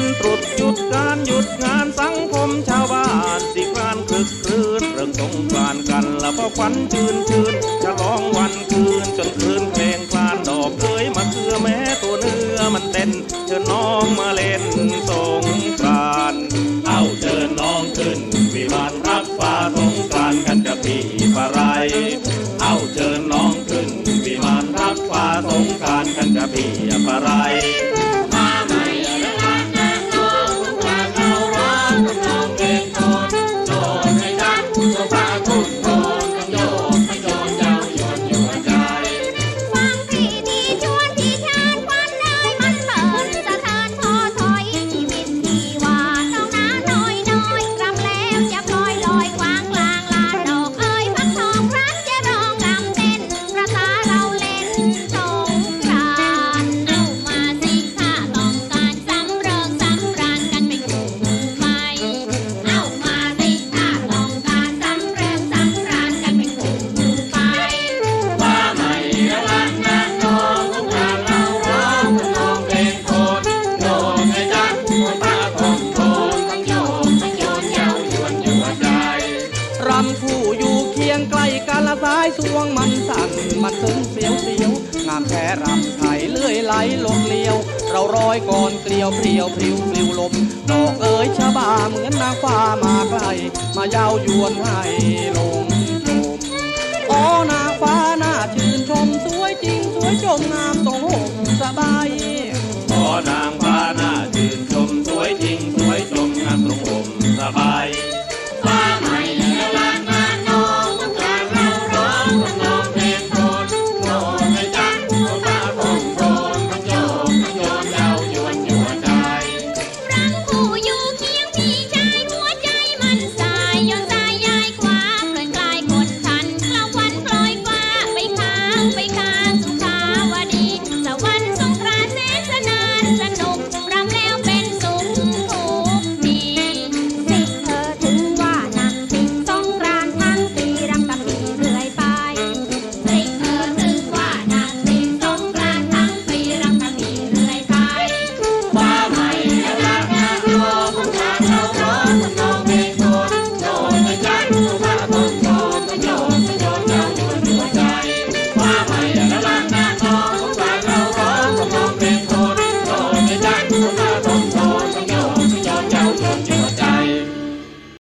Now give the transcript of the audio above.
ันตรุดหยุดการหยุดงานสังคมชาวบ้านสิกานคึกคืนเรื่องสงกรานกันแล้วก็ควันชื่นชื่นฉลองวันคืนจนคืนเพลงคลานดอกเคยมาเคือแม้ตัวเนื้อมันเต้นเชิญน้องมาเล่นสงกรานเอาเชิญน้องขึ้นวิมานรักฟ้าสงกรานกันจะพีปะไรเอาเชิญน้องขึ้นวิมานรักฟ้าสงกรานกันจะพี กล้กันละสายสวงมันสั่นมันถึงเสียวเสียวงามแท้รำไทยเลื่อยไหลลมเลียว เราร้อยก่อนเกลียวเพลียวพริ้วปลิวลมดอกเอ๋ยชะบาเหมือนนางฟ้ามาใกล้มาเย้ายวนให้ลมชมโอ้นางฟ้าน่าชื่นชมสวยจริงสวยจงงามตรงห่มสบายขอนางฟ้าหน้าชื่น